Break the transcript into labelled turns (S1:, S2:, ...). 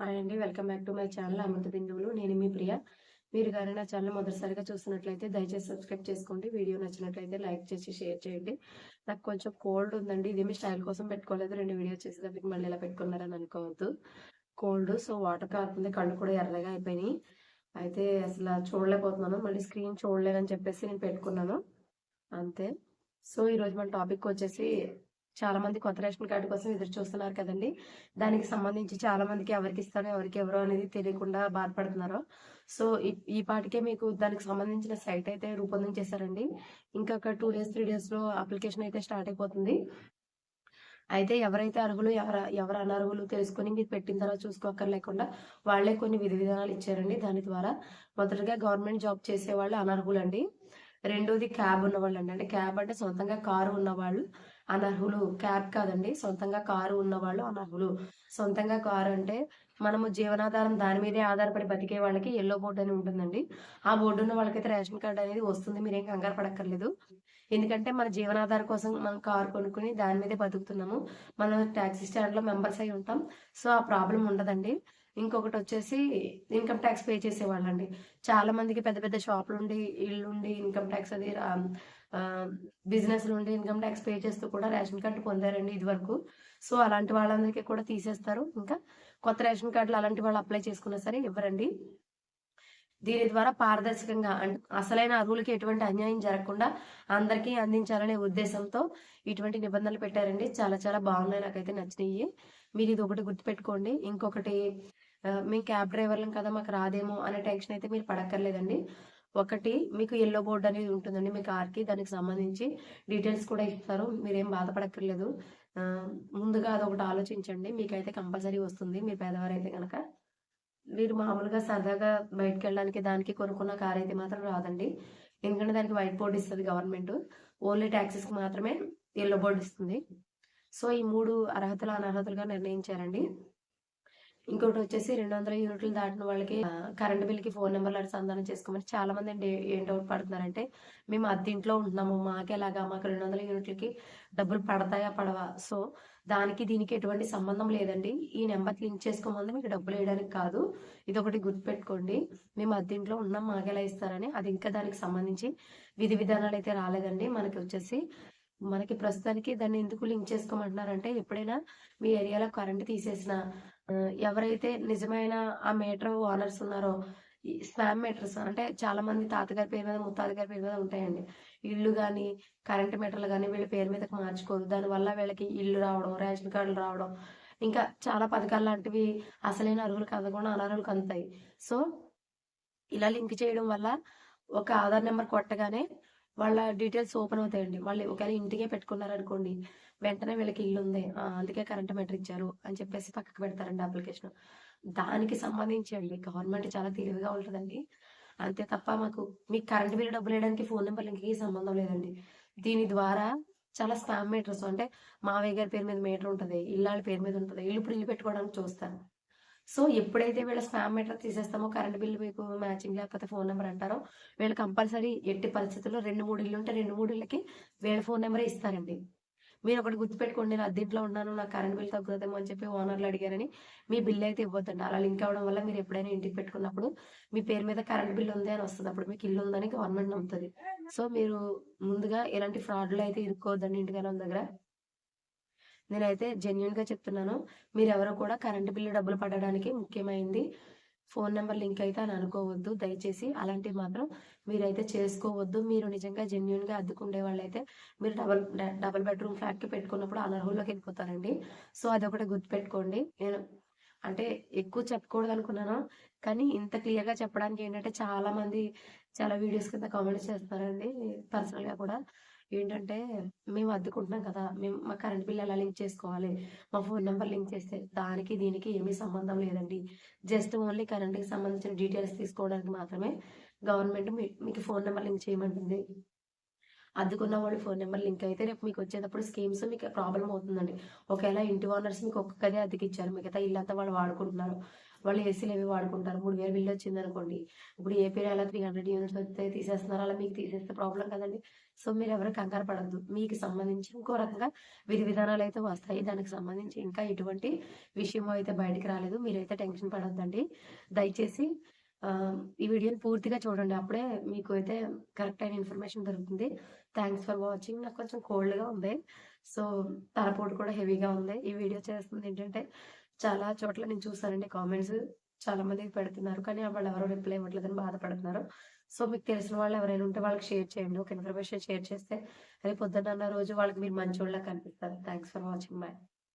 S1: Hi అండి. Welcome back to my channel Amrutha Binduvulu. నేను మీ ప్రియ. మీరు కానీ నా ఛానల్ మొదటిసారిగా చూస్తున్నట్లయితే దయచేసి సబ్స్క్రైబ్ చేసుకోండి. వీడియో నచ్చినట్లయితే లైక్ చేసి షేర్ చేయండి. నాకు కొంచెం కోల్డ్ ఉందండి. ఇది మీ స్టైల్ కోసం పెట్టుకోలేదు. రెండు వీడియో చేసేటప్పటికి మళ్ళీ ఇలా పెట్టుకున్నారని అనుకోవద్దు. కోల్డ్ సో వాటర్ కారుతుంది. కళ్ళు కూడా ఎర్రగా అయిపోయినాయి. అయితే అసలు చూడలేకపోతున్నాను. మళ్ళీ స్క్రీన్ చూడలేదని చెప్పేసి నేను పెట్టుకున్నాను. అంతే. సో ఈరోజు మన టాపిక్ వచ్చేసి చాలా మంది కొత్త రేషన్ కార్డు కోసం ఎదురు చూస్తున్నారు కదండి. దానికి సంబంధించి చాలా మందికి ఎవరికి ఇస్తారో ఎవరికి ఎవరో అనేది తెలియకుండా బాధపడుతున్నారు. సో ఈ- పాటికే మీకు దానికి సంబంధించిన సైట్ అయితే రూపొందించేశారండి ఇంకొక టూ డేస్ త్రీ డేస్లో అప్లికేషన్ అయితే స్టార్ట్ అయిపోతుంది. అయితే ఎవరైతే అర్హులు ఎవరు ఎవరు అనర్హులు తెలుసుకొని మీరు పెట్టిన తర్వాత చూసుకోకర్లేకుండా వాళ్ళే కొన్ని విధి విధానాలు ఇచ్చారండి దాని ద్వారా. మొదటగా గవర్నమెంట్ జాబ్ చేసే వాళ్ళు అనర్హులండి. రెండోది క్యాబ్ ఉన్నవాళ్ళు అండి అంటే క్యాబ్ అంటే సొంతంగా కారు ఉన్నవాళ్ళు. అనర్హులు? క్యాబ్ కాదండి. సొంతంగా కారు ఉన్నవాళ్ళు అనర్హులు. సొంతంగా కారు అంటే మనము జీవనాధారం దాని మీదే ఆధారపడి బతికే వాళ్ళకి ఎల్లో బోర్డు అని ఉంటుందండి. ఆ బోర్డు ఉన్న వాళ్ళకైతే రేషన్ కార్డు అనేది వస్తుంది. మీరేం కంగారు పడక్కర్లేదు. ఎందుకంటే మన జీవనాధారం కోసం మనం కారు కొనుక్కుని దాని మీదే బతుకుతున్నాము. మనం ట్యాక్సీ స్టాండ్లో మెంబర్స్ అయి ఉంటాం. సో ఆ ప్రాబ్లం ఉండదండి. ఇంకొకటి వచ్చేసి ఇన్కమ్ ట్యాక్స్ పే చేసేవాళ్ళండి. చాలా మందికి పెద్ద పెద్ద షాపులు ఉండి ఇల్లుండి ఇన్కమ్ ట్యాక్స్ అది బిజినెస్ నుండి ఇన్కమ్ ట్యాక్స్ పే చేస్తూ కూడా రేషన్ కార్డు పొందారండి ఇది వరకు సో అలాంటి వాళ్ళందరికీ కూడా తీసేస్తారు. ఇంకా కొత్త రేషన్ కార్డులు అలాంటి వాళ్ళు అప్లై చేసుకున్నా సరే ఇవ్వరండి. దీని ద్వారా పారదర్శకంగా అసలైన అర్హులకి ఎటువంటి అన్యాయం జరగకుండా అందరికీ అందించాలనే ఉద్దేశంతో ఇటువంటి నిబంధనలు పెట్టారండి. చాలా చాలా బాగున్నాయి నాకైతే నచ్చినాయి మీరు ఇది ఒకటి గుర్తుపెట్టుకోండి. ఇంకొకటి మీ మేము క్యాబ్ డ్రైవర్లం కదా మాకు రాదేమో అనే టెన్షన్ అయితే మీరు పడక్కర్లేదండి. ఒకటి మీకు ఎల్లో బోర్డ్ అనేది ఉంటుందండి మీ కార్కి దానికి సంబంధించి డీటెయిల్స్ కూడా ఇస్తారు మీరేం బాధపడక్కర్లేదు. ముందుగా అదొకటి ఆలోచించండి మీకైతే కంపల్సరీ వస్తుంది మీరు పేదవారైతే కనుక మీరు మామూలుగా సరదాగా బయటకు వెళ్ళడానికి దానికి కొనుక్కున్న కార్ అయితే మాత్రం రాదండి. ఎందుకంటే దానికి వైట్ బోర్డు ఇస్తుంది గవర్నమెంట్ ఓన్లీ ట్యాక్సెస్కి మాత్రమే ఎల్లో బోర్డు ఇస్తుంది. సో ఈ మూడు అర్హతలు అనర్హతలుగా నిర్ణయించారండి. ఇంకోటి వచ్చేసి రెండు వందల యూనిట్లు దాటిన వాళ్ళకి కరెంట్ బిల్కి ఫోన్ నెంబర్లు సంధానం చేసుకోమని చాలా మంది ఏం డౌట్ పడుతున్నారంటే మేము అద్దెంట్లో ఉంటున్నాము మాకేలాగా మాకు రెండు వందల యూనిట్లకి డబ్బులు పడతాయా పడవా? సో దానికి దీనికి ఎటువంటి సంబంధం లేదండి. ఈ నెంబర్ లింక్ చేసుకోమంది మీకు డబ్బులు వేయడానికి కాదు. ఇది ఒకటి గుర్తుపెట్టుకోండి. మేము అద్దెంట్లో ఉన్నాం మాకెలా ఇస్తారని. అది ఇంకా దానికి సంబంధించి విధి విధానాలు అయితే రాలేదండి. మనకి వచ్చేసి మనకి ప్రస్తుతానికి దాన్ని ఎందుకు లింక్ చేసుకోమంటున్నారంటే ఎప్పుడైనా మీ ఏరియాలో కరెంట్ తీసేసిన ఎవరైతే నిజమైన ఆ మీటర్ ఓనర్స్ ఉన్నారో ఈ స్పామ్ మీటర్స్ అంటే చాలా మంది తాతగారి పేరు మీద ముత్తాత గారి పేరు మీద ఉంటాయండి. ఇల్లు కానీ కరెంట్ మీటర్లు కానీ వీళ్ళ పేరు మీదకి మార్చుకోదు దానివల్ల వీళ్ళకి ఇల్లు రావడం రేషన్ కార్డులు రావడం ఇంకా చాలా పథకాలు లాంటివి అసలైన అర్హులు అందకుండా అనర్హులకు అందుతాయి. సో ఇలా లింక్ చేయడం వల్ల ఒక ఆధార్ నెంబర్ కొట్టగానే వాళ్ళ డీటెయిల్స్ ఓపెన్ అవుతాయండి. వాళ్ళు ఒకవేళ ఇంటికే పెట్టుకున్నారనుకోండి వెంటనే వీళ్ళకి ఇల్లు ఉంది అందుకే కరెంట్ మీటర్ ఇచ్చారు అని చెప్పేసి పక్కకు పెడతారండి అప్లికేషన్ దానికి సంబంధించి అండి గవర్నమెంట్ చాలా తెలివిగా ఉంటుందండి. అంతే తప్ప మాకు మీకు కరెంట్ బిల్లు డబ్బులు వేయడానికి ఫోన్ నెంబర్ లింక్కి సంబంధం లేదండి. దీని ద్వారా చాలా స్పామ్ మీటర్స్ అంటే మావయ్య గారి పేరు మీద మీటర్ ఉంటుంది ఇల్లాళ్ళ పేరు మీద ఉంటుంది. ఇల్లు ఇప్పుడు ఇల్లు పెట్టుకోవడానికి చూస్తారు. సో ఎప్పుడైతే వీళ్ళ స్పామ్ మీటర్ తీసేస్తామో కరెంట్ బిల్లు మీకు మ్యాచింగ్ లేకపోతే ఫోన్ నెంబర్ అంటారో వీళ్ళు కంపల్సరీ ఎట్టి పరిస్థితుల్లో రెండు మూడు ఇళ్ళు ఉంటే రెండు మూడు ఇళ్ళకి వీళ్ళ ఫోన్ నెంబరే ఇస్తారండి. మీరు ఒకటి గుర్తుపెట్టుకోండి నేను అద్దీంట్లో ఉన్నాను నాకు కరెంట్ బిల్ తగ్గుతుందేమో అని చెప్పి ఓనర్లు అడిగారని మీ బిల్ అయితే ఇవ్వద్దండి. అలా లింక్ అవ్వడం వల్ల మీరు ఎప్పుడైనా ఇంటికి పెట్టుకున్నప్పుడు మీ పేరు మీద కరెంట్ బిల్ ఉంది అని వస్తుంది అప్పుడు మీకు ఇల్లు ఉందని గవర్నమెంట్ నమ్ముతుంది. సో మీరు ముందుగా ఎలాంటి ఫ్రాడ్లు అయితే ఇరుక్కోవద్దండి ఇంటికాలం దగ్గర. నేనైతే జెన్యున్గా చెప్తున్నాను. మీరు ఎవరు కూడా కరెంటు బిల్లు డబ్బులు పడడానికి ముఖ్యమైనది ఫోన్ నెంబర్ లింక్ అయితే అని అనుకోవద్దు. దయచేసి అలాంటివి మాత్రం మీరైతే చేసుకోవద్దు. మీరు నిజంగా జెన్యున్గా అద్దుకుండే వాళ్ళైతే మీరు డబల్ డబల్ బెడ్రూమ్ ఫ్లాట్కి పెట్టుకున్నప్పుడు అనర్హుల్లోకి వెళ్ళిపోతారండి. సో అదొకటి గుర్తుపెట్టుకోండి. నేను అంటే ఎక్కువ చెప్పకూడదు అనుకున్నాను. కానీ ఇంత క్లియర్గా చెప్పడానికి ఏంటంటే చాలా మంది చాలా వీడియోస్ కింద కామెంట్స్ చేస్తున్నారండి. పర్సనల్గా కూడా. ఏంటంటే మేము అద్దుకుంటున్నాం కదా మేము మా కరెంట్ బిల్ ఎలా లింక్ చేసుకోవాలి? మా ఫోన్ నెంబర్ లింక్ చేస్తే దానికి దీనికి ఏమీ సంబంధం లేదండి. జస్ట్ ఓన్లీ కరెంట్కి సంబంధించిన డీటెయిల్స్ తీసుకోవడానికి మాత్రమే గవర్నమెంట్ మీకు ఫోన్ నెంబర్ లింక్ చేయమంటుంది. అద్దుకున్న వాళ్ళు ఫోన్ నెంబర్ లింక్ అయితే రేపు మీకు వచ్చేటప్పుడు స్కీమ్స్ మీకు ప్రాబ్లం అవుతుందండి. ఒకవేళ ఇంటి ఓనర్స్ మీకు ఒక్క గదే అద్దెకి ఇచ్చారు మిగతా ఇల్లంతా వాళ్ళు వాడుకుంటున్నారు. వాళ్ళు ఏసీలు ఏవి వాడుకుంటారు. మూడు వేలు బిల్లు వచ్చింది అనుకోండి ఇప్పుడు ఏపీ అలా త్రీ హండ్రెడ్ యూనిట్స్ వస్తే తీసేస్తున్నారు. అలా మీకు తీసేస్తే ప్రాబ్లం కదండి. సో మీరు ఎవరు కంగారు పడద్దు. మీకు సంబంధించి ఇంకో రకంగా విధి విధానాలు అయితే వస్తాయి. దానికి సంబంధించి ఇంకా ఎటువంటి విషయం అయితే బయటికి రాలేదు. మీరైతే టెన్షన్ పడద్దండి. దయచేసి ఈ వీడియోని పూర్తిగా చూడండి. అప్పుడే మీకు అయితే కరెక్ట్ అయిన ఇన్ఫర్మేషన్ దొరుకుతుంది. థ్యాంక్స్ ఫర్ వాచింగ్ నాకు కొంచెం కోల్డ్గా ఉంది. సో తలపోటు కూడా హెవీగా ఉంది. ఈ వీడియో చేస్తుంది ఏంటంటే చాలా చోట్ల నేను చూసానండి కామెంట్స్ చాలా మందికి పెడుతున్నారు కానీ వాళ్ళు ఎవరో రిప్లై ఇవ్వట్లేదని బాధపడుతున్నారు. సో మీకు తెలిసిన వాళ్ళు ఎవరైనా ఉంటే వాళ్ళకి షేర్ చేయండి. ఒక ఇన్ఫర్మేషన్ షేర్ చేస్తే రేపు పొద్దున్న రోజు వాళ్ళకి మీరు మంచి వాళ్ళకి కనిపిస్తారు. Thanks for watching bye